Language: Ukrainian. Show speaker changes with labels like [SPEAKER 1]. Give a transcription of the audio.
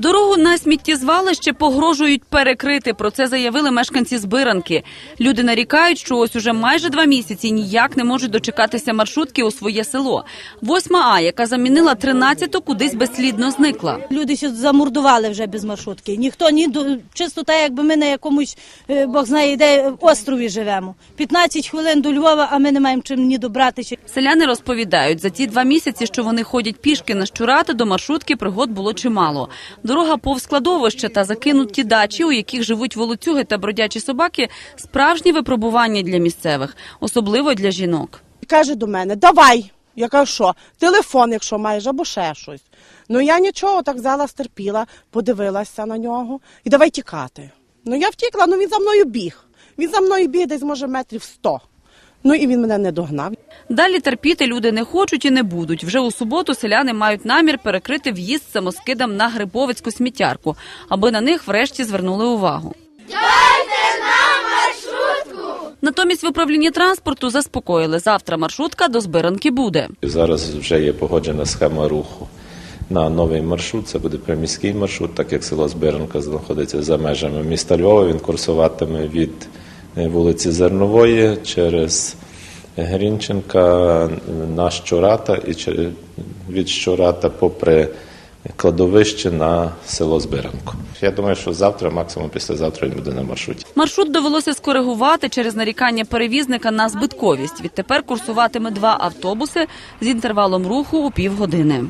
[SPEAKER 1] Дорогу на сміттєзвалище погрожують перекрити. Про це заявили мешканці Збиранки. Люди нарікають, що ось уже майже два місяці ніяк не можуть дочекатися маршрутки у своє село. Восьма А, яка замінила 13-ту, кудись безслідно зникла.
[SPEAKER 2] Люди ще замордували вже без маршрутки. Ніхто ні до чисто так, якби ми на якомусь е, Бог знає, де острові живемо. 15 хвилин до Львова, а ми не маємо чим ні добратися.
[SPEAKER 1] Селяни розповідають, за ті два місяці, що вони ходять пішки на щурати, до маршрутки пригод було чимало. Дорога повз складовище та закинуті дачі, у яких живуть волоцюги та бродячі собаки, справжні випробування для місцевих, особливо для жінок.
[SPEAKER 3] Каже до мене: давай. Я кажу, що телефон, якщо маєш, або ще щось. Ну я нічого так взяла, стерпіла, подивилася на нього і давай тікати. Ну я втікла, ну він за мною біг. Він за мною біг десь, може, метрів сто. Ну і він мене не догнав.
[SPEAKER 1] Далі терпіти люди не хочуть і не будуть. Вже у суботу селяни мають намір перекрити в'їзд самоскидам на Грибовицьку сміттярку, аби на них врешті звернули увагу. Натомість в управлінні транспорту заспокоїли, завтра маршрутка до збиранки буде.
[SPEAKER 4] Зараз вже є погоджена схема руху на новий маршрут. Це буде приміський маршрут, так як село Збиранка знаходиться за межами міста Львова. Він курсуватиме від вулиці Зернової через Грінченка на Щурата і від Щурата попри кладовище на село Збиранку. Я думаю, що завтра, максимум післязавтра він буде на маршруті.
[SPEAKER 1] Маршрут довелося скоригувати через нарікання перевізника на збитковість. Відтепер курсуватиме два автобуси з інтервалом руху у півгодини.